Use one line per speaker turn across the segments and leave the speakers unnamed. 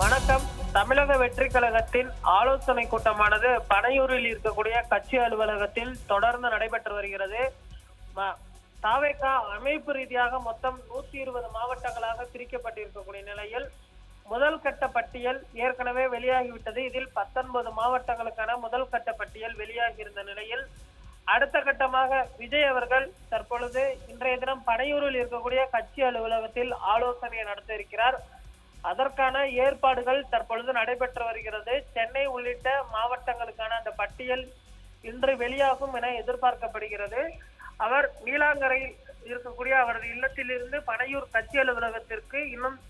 வணக்கம். தமிழக வெற்றி கழகத்தின் ஆலோசனை கூட்டமானது பனையூரில் இருக்கக்கூடிய கட்சி அலுவலகத்தில் தொடர்ந்து நடைபெற்று வருகிறது. தாவேகா அமைப்பு ரீதியாக மொத்தம் நூத்தி இருபது மாவட்டங்களாக பிரிக்கப்பட்டிருக்கக்கூடிய நிலையில் முதல் கட்ட பட்டியல் ஏற்கனவே வெளியாகிவிட்டது. இதில் பத்தொன்பது மாவட்டங்களுக்கான முதல் கட்ட பட்டியல் வெளியாகி இருந்த நிலையில் அடுத்த கட்டமாக விஜய் அவர்கள் தற்பொழுது இன்றைய தினம் பனையூரில் இருக்கக்கூடிய கட்சி அலுவலகத்தில் ஆலோசனை நடத்த இருக்கிறார். அதற்கான ஏற்பாடுகள் தற்பொழுது நடைபெற்று வருகிறது. சென்னை உள்ளிட்ட மாவட்டங்களுக்கான அந்த பட்டியல் இன்று வெளியாகும் என எதிர்பார்க்கப்படுகிறது. அவர் நீலாங்கரையில் இருக்கக்கூடிய அவரது இல்லத்திலிருந்து பனையூர் கட்சி அலுவலகத்திற்கு இன்னும்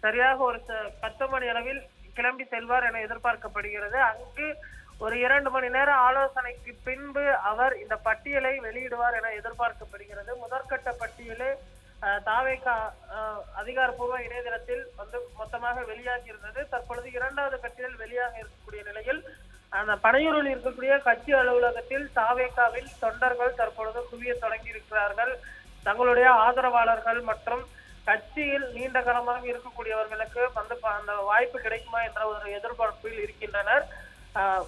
சரியாக ஒரு ச- பத்து மணி அளவில் கிளம்பி செல்வார் என எதிர்பார்க்கப்படுகிறது. அங்கு ஒரு இரண்டு மணி நேர ஆலோசனைக்கு பின்பு அவர் இந்த பட்டியலை வெளியிடுவார் என எதிர்பார்க்கப்படுகிறது. முதற்கட்ட பட்டியலே தாவேகா அதிகாரப்பூர்வ இணையதளத்தில் வந்து மொத்தமாக வெளியாகி இருந்தது தற்பொழுது இரண்டாவது பட்டியல் வெளியாக இருக்கக்கூடிய நிலையில் அந்த பனையூரில் இருக்கக்கூடிய கட்சி அலுவலகத்தில் தாவேகாவில் தொண்டர்கள் தற்பொழுது குவிய தொடங்கி இருக்கிறார்கள் தங்களுடைய ஆதரவாளர்கள் மற்றும் கட்சியில் நீண்ட காலமாக இருக்கக்கூடியவர்களுக்கு வந்து ப- அந்த வாய்ப்பு கிடைக்குமா என்ற ஒரு எதிர்பார்ப்பில் இருக்கின்றனர்.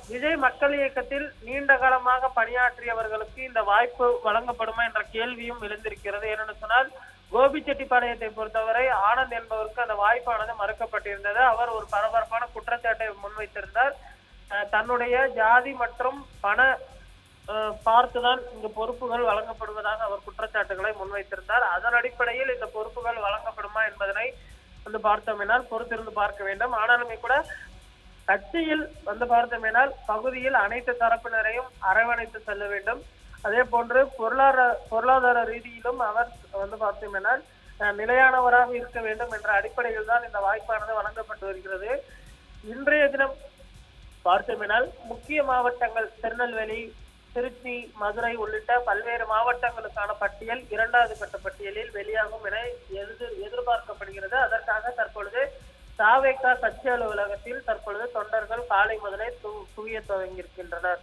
விஜய் மக்கள் இயக்கத்தில் நீண்ட காலமாக பணியாற்றியவர்களுக்கு இந்த வாய்ப்பு வழங்கப்படுமா என்ற கேள்வியும் எழுந்திருக்கிறது. ஏனென்று சொன்னால் கோபிச்செட்டிப்பாளையத்தை பொறுத்தவரை ஆனந்த் என்பவருக்கு அந்த வாய்ப்பானது மறுக்கப்பட்டிருந்தது. அவர் ஒரு பரபரப்பான குற்றச்சாட்டை முன்வைத்திருந்தார். தன்னுடைய ஜாதி மற்றும் பண பார்த்துதான் இந்த பொறுப்புகள் வழங்கப்படுவதாக அவர் குற்றச்சாட்டுகளை முன்வைத்திருந்தார். அதன் அடிப்படையில் இந்த பொறுப்புகள் வழங்கப்படுமா என்பதனை வந்து பார்த்தோமேனால் பொறுத்திருந்து பார்க்க வேண்டும். ஆனாலுமே கூட கட்சியில் வந்து பார்த்தோமேனால் பகுதியில் அனைத்து தரப்பினரையும் அரவணைத்து செல்ல வேண்டும். அதே போன்று பொருளாதார பொருளாதார ரீதியிலும் அவர் வந்து பார்த்தோமேனால் நிலையானவராக இருக்க வேண்டும் என்ற அடிப்படையில் தான் இந்த வாய்ப்பானது வழங்கப்பட்டு வருகிறது. இன்றைய தினம் பார்த்தோமேனால் முக்கிய மாவட்டங்கள் திருநெல்வேலி திருச்சி மதுரை உள்ளிட்ட பல்வேறு மாவட்டங்களுக்கான பட்டியல் இரண்டாவது கட்ட பட்டியலில் வெளியாகும் என எதிர் எதிர்பார்க்கப்படுகிறது. அதற்காக தற்பொழுது தாவேக்கா கட்சி அலுவலகத்தில் தற்பொழுது தொண்டர்கள் காலை முதலே து- குவிய துவங்கியிருக்கின்றனர்.